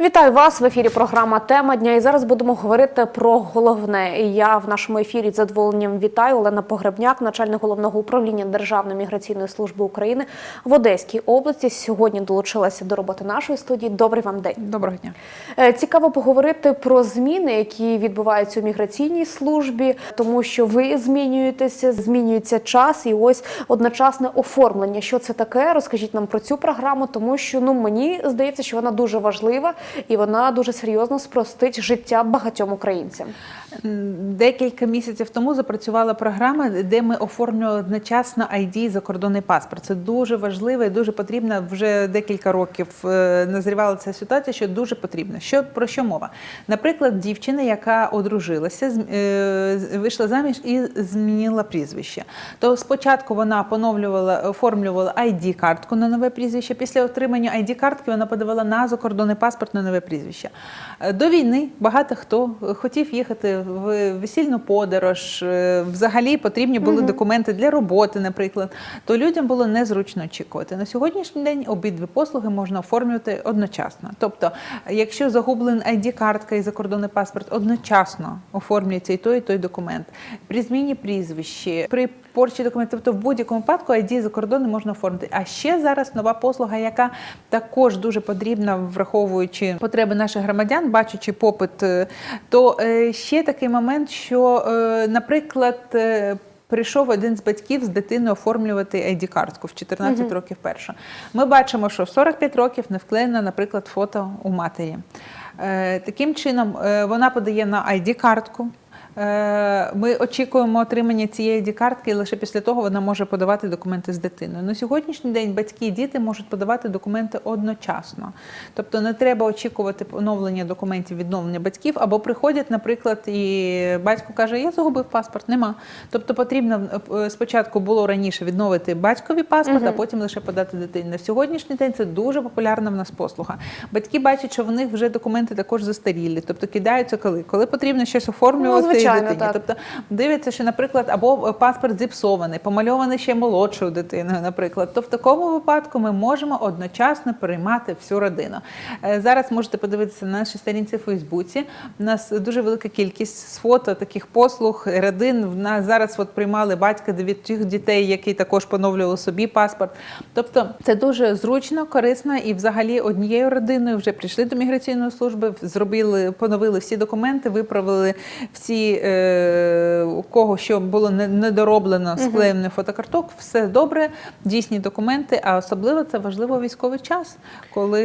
Вітаю вас в ефірі. Програма Тема дня. І зараз будемо говорити про головне. І я в нашому ефірі з задоволенням вітаю Олена Погребняк, начальник головного управління Державної міграційної служби України в Одеській області. Сьогодні долучилася до роботи нашої студії. Добрий вам день. Доброго дня. Е, Цікаво поговорити про зміни, які відбуваються у міграційній службі, тому що ви змінюєтеся, змінюється час, і ось одночасне оформлення. Що це таке? Розкажіть нам про цю програму, тому що ну мені здається, що вона дуже важлива і вона дуже серйозно спростить життя багатьом українцям. Декілька місяців тому запрацювала програма, де ми оформлювали одночасно ID закордонний паспорт. Це дуже важливо і дуже потрібно. Вже декілька років е, назрівала ця ситуація, що дуже потрібно. Що про що мова? Наприклад, дівчина, яка одружилася, е, вийшла заміж і змінила прізвище. То спочатку вона поновлювала, оформлювала ID-картку на нове прізвище. Після отримання ID-картки вона подавала на закордонний паспорт на нове прізвище. Е, До війни багато хто хотів їхати в весільну подорож. е, Взагалі потрібні були документи для роботи, наприклад. То людям було незручно очікувати. На сьогоднішній день обидві послуги можна оформлювати одночасно. Тобто, якщо загублен ID-картка і закордонний паспорт, одночасно оформлюється і той, і той документ. При зміні прізвища, при порчі документів, тобто в будь-якому випадку ID закордонний можна оформити. А ще зараз нова послуга, яка також дуже потрібна, враховуючи потреби наших громадян, бачачи попит, е, то е, ще такий момент, що, е, наприклад, Прийшов один з батьків з дитиною оформлювати ID-картку в 14 років перша. Ми бачимо, що в 45 років не вклеєно, наприклад, фото у матері. Таким чином, вона подає на ID-картку. Е, Ми очікуємо отримання цієї ID-картки, і лише після того вона може подавати документи з дитиною. На сьогоднішній день батьки і діти можуть подавати документи одночасно. Тобто не треба очікувати оновлення документів, відновлення батьків, або приходять, наприклад, і батько каже: Я загубив паспорт, нема. Тобто потрібно е, спочатку було раніше відновити батькові паспорт, а потім лише подати дитині. На сьогоднішній день це дуже популярна в нас послуга. Батьки бачать, що в них вже документи також застарілі, тобто кидаються коли, коли потрібно щось оформлювати звичайно, дитині. так. Тобто дивляться, що, наприклад, або паспорт зіпсований, помальований ще молодшою дитиною, наприклад. То в такому випадку ми можемо одночасно приймати всю родину. Е, Зараз можете подивитися на нашій сторінці в Фейсбуці. У нас дуже велика кількість з фото таких послуг, родин. В нас зараз от приймали батька дев'ятих дітей, які також поновлювали собі паспорт. Тобто це дуже зручно, корисно і взагалі однією родиною вже прийшли до міграційної служби, зробили, поновили всі документи, виправили всі euh, у кого що було не- недороблено склеєних фотокарток. Все добре, дійсні документи. А особливо це важливо військовий час, коли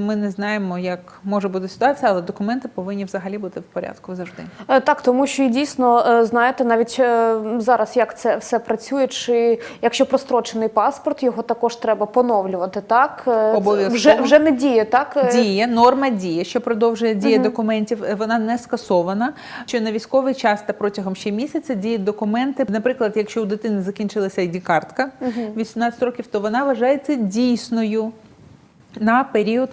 ми не знаємо, як може бути ситуація, але документи повинні взагалі бути в порядку завжди. Е, Так, тому що і дійсно е, знаєте, навіть е, зараз як це все працює, чи якщо прострочений паспорт, його також треба поновлювати. Так Обов'язково. вже вже не діє, так Діє, норма діє, що продовжує дія документів. е, Вона не скасована. Що на військовий час та протягом ще місяця діють документи. Наприклад, якщо у дитини закінчилася ID-картка 18 років, то вона вважається дійсною на період.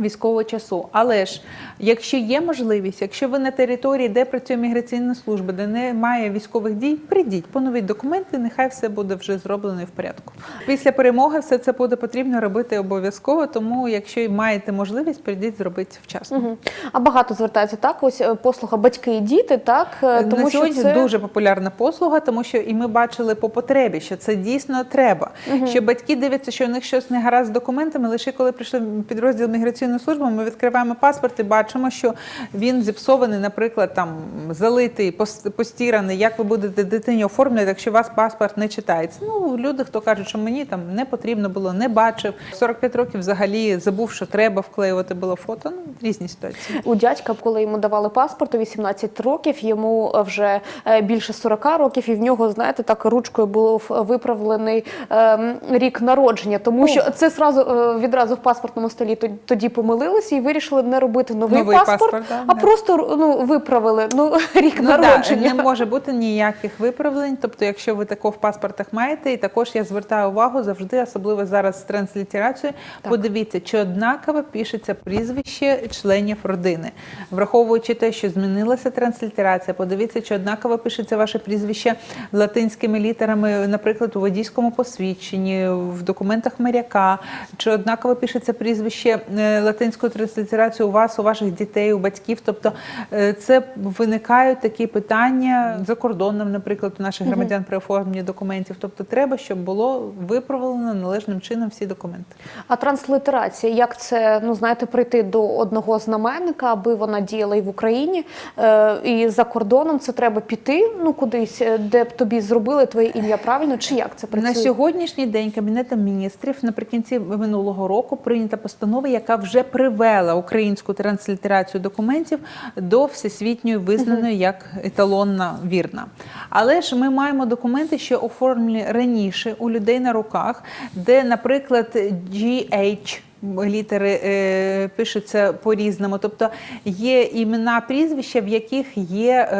Військового часу, але ж якщо є можливість, якщо ви на території, де працює міграційна служба, де немає військових дій, прийдіть, поновіть документи, нехай все буде вже зроблено і в порядку. Після перемоги все це буде потрібно робити обов'язково. Тому, якщо маєте можливість, прийдіть зробити вчасно. Мгм. А багато звертаються так. Ось е, послуга батьки і діти, так Е, тому на що це дуже популярна послуга, тому що і ми бачили по потребі, що це дійсно треба. Що батьки дивляться, що у них щось не гаразд з документами. Лише коли прийшли підрозділ міграційної служби, ми відкриваємо паспорт і бачимо, що він зіпсований, наприклад, там залитий, пос- постіраний. Як ви будете дитині оформлювати, якщо у вас паспорт не читається? Ну люди, хто кажуть, що мені там не потрібно було, не бачив. 45 років взагалі забув, що треба вклеювати було фото. Ну різні ситуації. У дядька, коли йому давали паспорт у 18 років, йому е, вже е, більше 40 років, і в нього, знаєте, так ручкою був виправлений ем, рік народження, тому що це сразу е, відразу в паспортному столі тод- тоді помилилися і вирішили не робити новий, Новий паспорт, паспорт, да, а да. просто ну виправили ну рік Ну, да, не може бути ніяких виправлень. Тобто, якщо ви тако в паспортах маєте, і також я звертаю увагу завжди, особливо зараз з транслітерацією, подивіться, чи однаково пишеться прізвище членів родини, враховуючи те, що змінилася транслітерація, подивіться, чи однаково пишеться ваше прізвище латинськими літерами, наприклад, у водійському посвідченні, в документах моряка, чи однаково пишеться прізвище латинською транслітерацією у вас, у ваших дітей, у батьків. Тобто е, це виникають такі питання за кордоном, наприклад, у наших громадян при оформленні документів. Тобто, треба, щоб було виправлено належним чином всі документи. А транслітерація, як це ну знаєте, прийти до одного знаменника, аби вона діяла і в Україні, е, і за кордоном це треба піти ну кудись, е, де б тобі зробили твоє ім'я правильно, чи як це працює? На сьогоднішній день Кабінетом міністрів наприкінці минулого року прийнята постанова, яка вже привела українську транслітерацію документів до всесвітньої визнаної як еталонна вірна. Але ж ми маємо документи, що оформлені раніше у людей на руках, де, наприклад, GH літери е, пишуться по-різному. Тобто є імена, прізвища, в яких є е,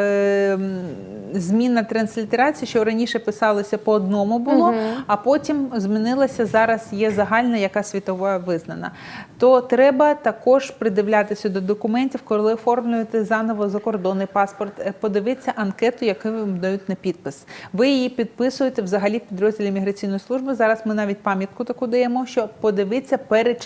м, зміна транслітерації, що раніше писалося по одному було, а потім змінилося зараз. Є загальна, яка світова визнана. То треба також придивлятися до документів, коли оформлюєте заново закордонний паспорт, е, подивитися анкету, яку вам дають на підпис. Ви її підписуєте взагалі в підрозділі міграційної служби. Зараз ми навіть пам'ятку таку даємо, що подивитися подивіться,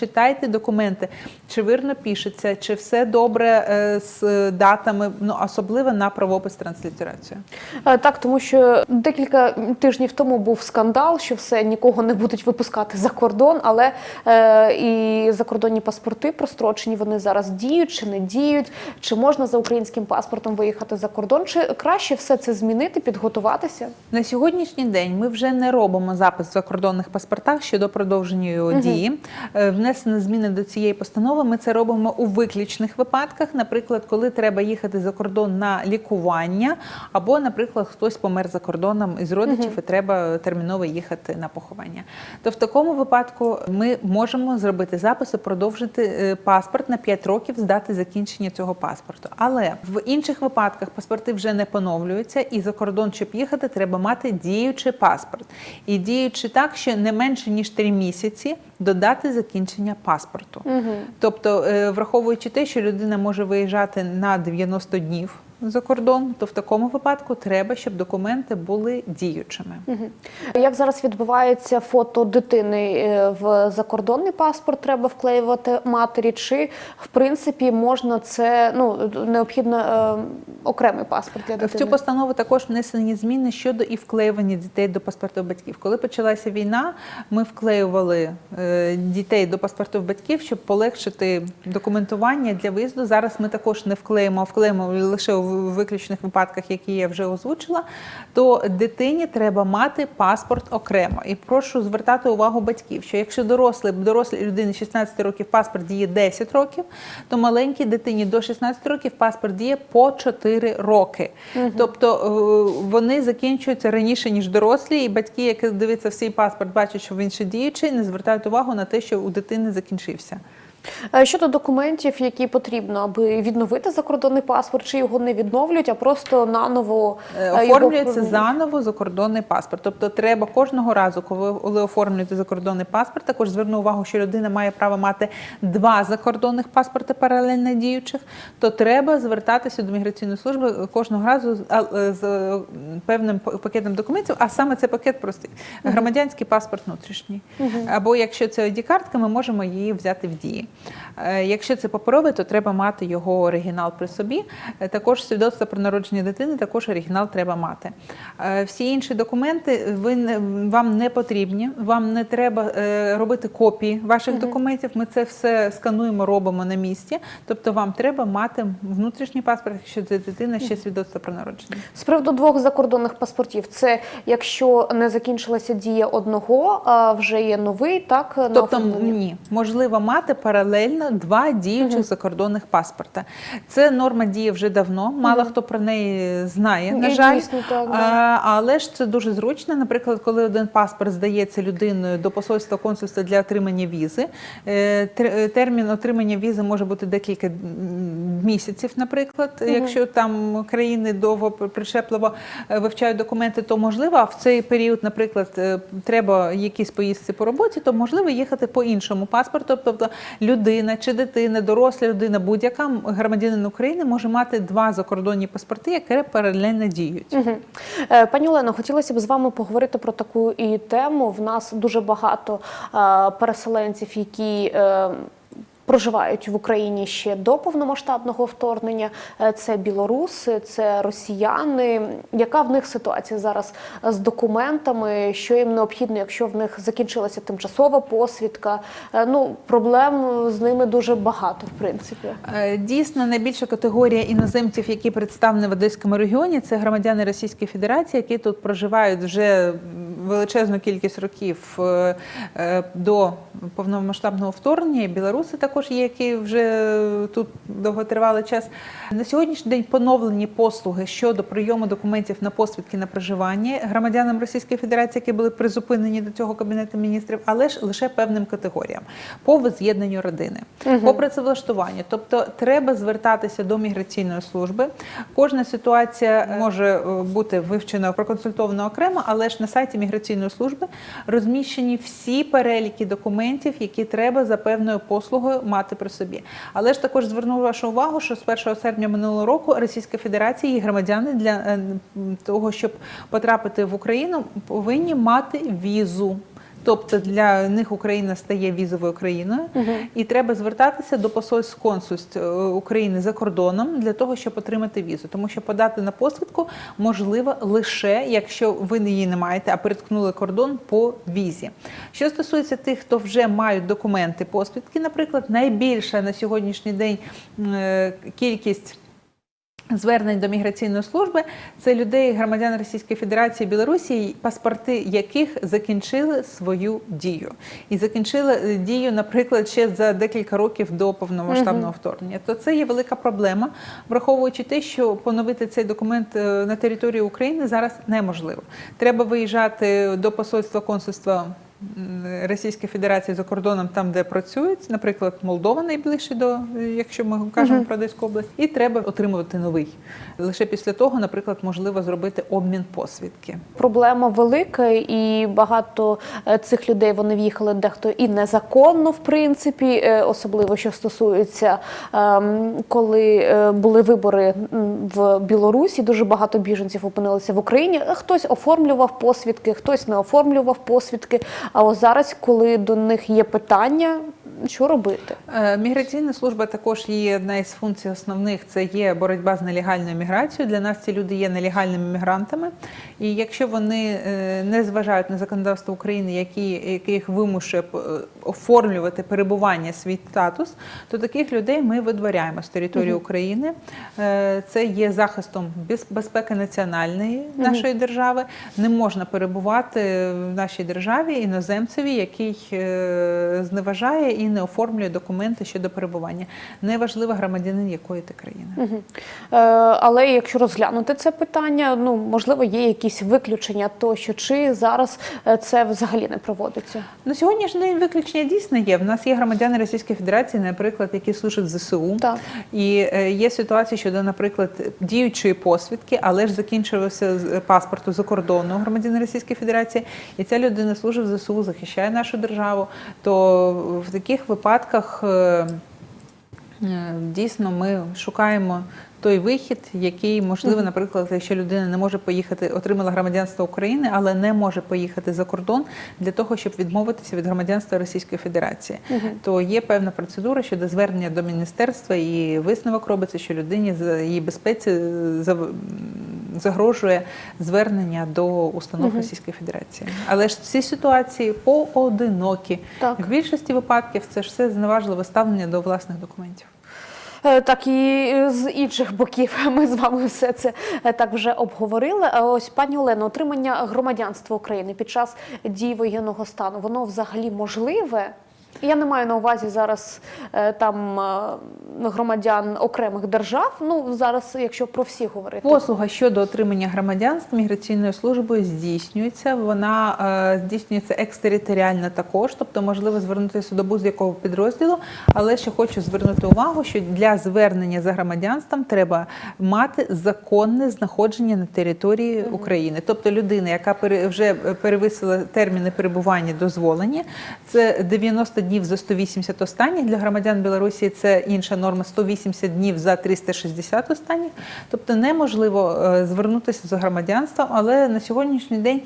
перечитайте документи, чи вірно пишеться, чи все добре е, з датами, ну особливо на правопис транслітерацію. Е, Так, тому що декілька тижнів тому був скандал, що все нікого не будуть випускати за кордон, але е, і закордонні паспорти прострочені, вони зараз діють чи не діють, чи можна за українським паспортом виїхати за кордон, чи краще все це змінити, підготуватися? На сьогоднішній день ми вже не робимо запис в закордонних паспортах щодо продовження його дії. Внесені зміни до цієї постанови. Ми це робимо у виключних випадках, наприклад, коли треба їхати за кордон на лікування, або, наприклад, хтось помер за кордоном із родичів і треба терміново їхати на поховання. То в такому випадку ми можемо зробити запис і продовжити е, паспорт на 5 років з дати закінчення цього паспорту. Але в інших випадках паспорти вже не поновлюються, і за кордон, щоб їхати, треба мати діючий паспорт. І діючи так, що не менше ніж 3 місяці до дати закінчення паспорту. Тобто, е, враховуючи те, що людина може виїжджати на 90 днів. За кордон, то в такому випадку треба, щоб документи були діючими. Як зараз відбувається фото дитини е, в закордонний паспорт, треба вклеювати матері, чи в принципі можна це ну необхідно е, окремий паспорт для В цю постанову також внесені зміни щодо і вклеювання дітей до паспортів батьків. Коли почалася війна, ми вклеювали е, дітей до паспортів батьків, щоб полегшити документування для виїзду. Зараз ми також не вклеїмо, а вклеїмо лише у виключних випадках, які я вже озвучила. То дитині треба мати паспорт окремо. І прошу звертати увагу батьків, що якщо дорослий дорослій людині 16 років паспорт діє 10 років, то маленькій дитині до 16 років паспорт діє по 4 роки. Тобто е, вони закінчуються раніше ніж дорослі, і батьки, які дивляться в свій паспорт, бачать, що він ще діючий, не звертають увагу на те, що у дитини закінчився. Е, Щодо документів, які потрібно, аби відновити закордонний паспорт, чи його не відновлюють, а просто наново Е, е, його Оформлюється заново закордонний паспорт. Тобто треба кожного разу, коли оформлюєте закордонний паспорт, також зверну увагу, що людина має право мати два закордонних паспорти паралельно діючих, то треба звертатися до міграційної служби кожного разу з, певним пакетом документів, а саме це пакет простий громадянський паспорт внутрішній. Або якщо це ID-картка, ми можемо її взяти в дії. Е, Якщо це паперовий, то треба мати його оригінал при собі. Е, Також свідоцтво про народження дитини, також оригінал треба мати. Е, Всі інші документи ви вам не потрібні. Вам не треба робити копії ваших документів. Ми це все скануємо, робимо на місці. Тобто вам треба мати внутрішній паспорт, якщо це дитина ще свідоцтво про народження. З приводу двох закордонних паспортів, це якщо не закінчилася дія одного, а вже є новий, так Тобто оформлення? ні, можливо мати паралельно два діючих закордонних паспорта. Це норма діє вже давно. Мало хто про неї знає, на І жаль. дійсно так, да. Але ж це дуже зручно. Наприклад, коли один паспорт здається людиною до посольства консульства для отримання візи, е, е, термін отримання візи може бути декілька місяців, наприклад, якщо там країни довго пришепливо е, вивчають документи, то можливо, а в цей період, наприклад, треба якісь поїздці по роботі, то можливо їхати по іншому паспорту. Тобто людина чи дитина, доросла людина, будь-яка громадянин України може мати два закордонні паспорти, які паралельно діють. Е, Пані Олено, хотілося б з вами поговорити про таку і тему. В нас дуже багато е, переселенців, які е, проживають в Україні ще до повномасштабного вторгнення. Е, Це білоруси, це росіяни. Яка в них ситуація зараз з документами? Що їм необхідно, якщо в них закінчилася тимчасова посвідка? Е, Ну проблем з ними дуже багато, в принципі. Е, Дійсно, найбільша категорія іноземців, які представлені в Одеському регіоні, це громадяни Російської Федерації, які тут проживають вже величезну кількість років е, е, до повномасштабного вторгнення. Білоруси також є, які вже тут довготривалий час. На сьогоднішній день поновлені послуги щодо прийому документів на посвідки на проживання громадянам Російської Федерації, які були призупинені до цього кабінету міністрів, але ж лише певним категоріям по воз'єднанню родини, по працевлаштуванню. Тобто треба звертатися до міграційної служби. Кожна ситуація може е, бути вивчена, проконсультована окремо, але ж на сайті міграційної служби розміщені всі переліки документів, які треба за певною послугою мати при собі. Але ж також зверну вашу увагу, що з 1 серпня минулого року Російська Федерація і громадяни для е, того, щоб потрапити в Україну, повинні мати візу. Тобто для них Україна стає візовою країною, і треба звертатися до посольств консульств е, України за кордоном для того, щоб отримати візу. Тому що подати на посвідку можливо лише якщо ви її не маєте, а переткнули кордон по візі. Що стосується тих, хто вже мають документи посвідки, наприклад, найбільша на сьогоднішній день е, кількість. Звернень до міграційної служби це людей, громадян Російської Федерації Білорусі, паспорти яких закінчили свою дію, і закінчили е, дію, наприклад, ще за декілька років до повномасштабного вторгнення. То це є велика проблема, враховуючи те, що поновити цей документ е, на території України зараз неможливо. Треба виїжджати до посольства консульства. Російської Федерації за кордоном, там де працюють, наприклад, Молдова найближче до, е, якщо ми кажемо про Одеську область, і треба отримувати новий. Лише після того, наприклад, можливо зробити обмін посвідки. Проблема велика, і багато е, цих людей вони в'їхали дехто і незаконно, в принципі, е, особливо що стосується, ем, коли були вибори в Білорусі. Дуже багато біженців опинилися в Україні. Хтось оформлював посвідки, хтось не оформлював посвідки. А ось зараз, коли до них є питання, що робити? Е, Міграційна служба також є одна із функцій основних це є боротьба з нелегальною міграцією. Для нас ці люди є нелегальними мігрантами. І якщо вони е, не зважають на законодавство України, які, яке їх вимушує е, оформлювати перебування свій статус, то таких людей ми видворяємо з території України. Це є захистом без- безпеки національної нашої держави. Не можна перебувати в нашій державі іноземцеві, який зневажає і не оформлює документи щодо перебування. Неважливо громадянин якої ти країни. Мгм. Е, Але якщо розглянути це питання, ну можливо, є якісь виключення, то що чи зараз е, це взагалі не проводиться? На сьогоднішній день виключення дійсно є. В нас є громадяни Російської Федерації, наприклад, які служать в ЗСУ. Так. І е, є ситуації щодо, наприклад, діючої посвідки, але ж закінчився з- паспорту закордонного громадянина Російської Федерації, і ця людина служить в ЗСУ, захищає нашу державу. То в таких випадках е, е, дійсно ми шукаємо. Той вихід, який можливо, наприклад, якщо людина не може поїхати, отримала громадянство України, але не може поїхати за кордон для того, щоб відмовитися від громадянства Російської Федерації, то є певна процедура щодо звернення до міністерства, і висновок робиться, що людині за її безпеці зав- загрожує звернення до установ Російської Федерації. Але ж ці ситуації поодинокі. Так. В більшості випадків це ж все зневажливе ставлення до власних документів. Е, Так і з інших боків ми з вами все це е, так вже обговорили. Ось пані Олено, отримання громадянства України під час дії воєнного стану, воно взагалі можливе? Я не маю на увазі зараз е, там е, громадян окремих держав. Ну зараз, якщо про всі говорити, Послуга щодо отримання громадянства міграційною службою здійснюється. Вона е, здійснюється екстериторіально також, тобто можливо звернутися до будь-якого підрозділу. Але ще хочу звернути увагу, що для звернення за громадянством треба мати законне знаходження на території України. Тобто людина, яка вже перевисила терміни перебування дозволені, це 90 днів за 180 останніх. Для громадян Білорусі це інша норма 180 днів за 360 останніх. Тобто неможливо е, звернутися за громадянством, але на сьогоднішній день.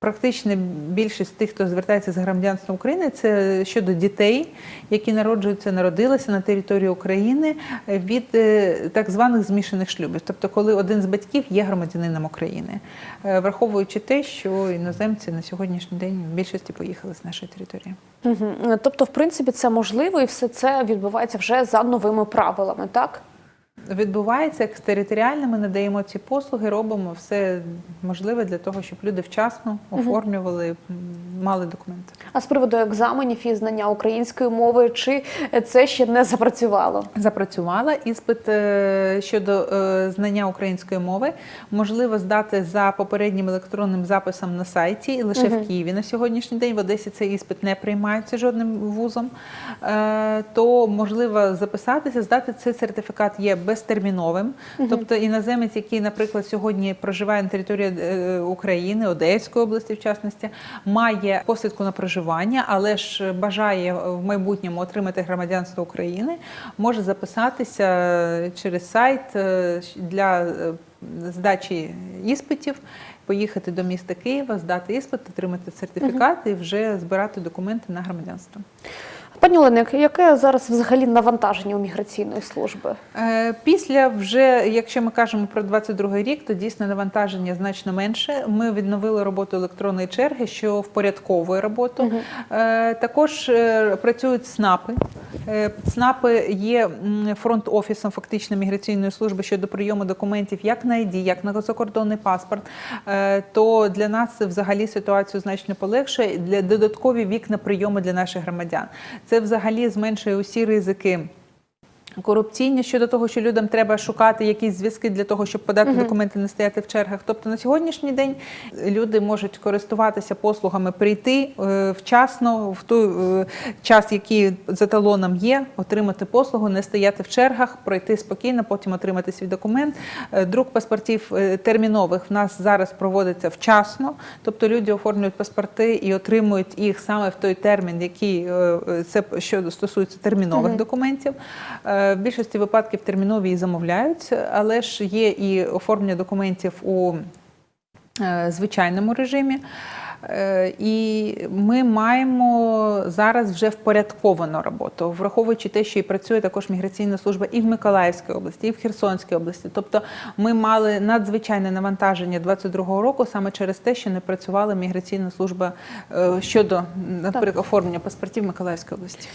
Е, Практично більшість тих, хто звертається за громадянством України, це щодо дітей, які народжуються, народилися на території України від е, так званих змішаних шлюбів. Тобто, коли один з батьків є громадянином України, Е, враховуючи те, що іноземці на сьогоднішній день в більшості поїхали з нашої території. Мгм. Тобто, в принципі, це можливо, і все це відбувається вже за новими правилами, так? Відбувається екстериторіально, ми надаємо ці послуги, робимо все можливе для того, щоб люди вчасно оформлювали, мали документи. А з приводу екзаменів і знання української мови, чи це ще не запрацювало? Запрацювала іспит е, щодо е, знання української мови. Можливо здати за попереднім електронним записом на сайті і лише в Києві на сьогоднішній день. В Одесі цей іспит не приймається жодним вузом. Е, То можливо записатися, здати цей сертифікат є безтерміновим. Тобто іноземець, який, наприклад, сьогодні проживає на території е, України, Одеської області, в частності, має посвідку на проживання, але ж бажає в майбутньому отримати громадянство України, може записатися через сайт е, для е, здачі іспитів. Поїхати до міста Києва, здати іспит, отримати сертифікат і вже збирати документи на громадянство. Пані Олено, яке зараз взагалі навантаження у міграційної служби? Е, Після вже, якщо ми кажемо про 22 рік, то дійсно навантаження значно менше. Ми відновили роботу електронної черги, що впорядковує роботу. Е, Також е, працюють СНАПи. СНАПи є м, фронт-офісом фактично міграційної служби щодо прийому документів як на ID, як на закордонний паспорт. То для нас взагалі ситуацію значно полегшує для додаткові вікна прийому для наших громадян. Це взагалі зменшує усі ризики. Корупційні щодо того, що людям треба шукати якісь зв'язки для того, щоб подати документи, не стояти в чергах. Тобто на сьогоднішній день люди можуть користуватися послугами, прийти е, вчасно в той е, час, який за талоном є, отримати послугу, не стояти в чергах, пройти спокійно, потім отримати свій документ. Е, Друк паспортів е, термінових в нас зараз проводиться вчасно, тобто люди оформлюють паспорти і отримують їх саме в той термін, який е, е, це що стосується термінових документів. Е, В більшості випадків термінові і замовляють, але ж є і оформлення документів у е, звичайному режимі. Е, І ми маємо зараз вже впорядковану роботу, враховуючи те, що і працює також міграційна служба і в Миколаївській області, і в Херсонській області. Тобто ми мали надзвичайне навантаження 22-го року саме через те, що не працювала міграційна служба е, щодо, наприклад, оформлення паспортів в Миколаївській області.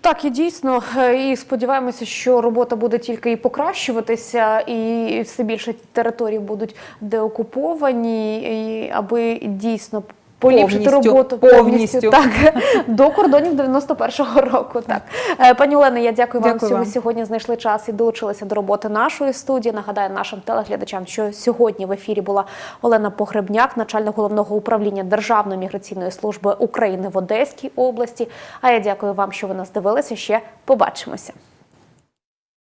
Так, і дійсно, е, і сподіваємося, що робота буде тільки і покращуватися, і все більше територій будуть деокуповані, і аби дійсно. Поліпшити Повністю, роботу повністю. так до кордонів 91-го року. Так Е, пані Олено, я дякую вам, що ви сьогодні знайшли час і долучилися до роботи нашої студії. Нагадаю нашим телеглядачам, що сьогодні в ефірі була Олена Погребняк, начальник головного управління Державної міграційної служби України в Одеській області. А я дякую вам, що ви нас дивилися. Ще побачимося.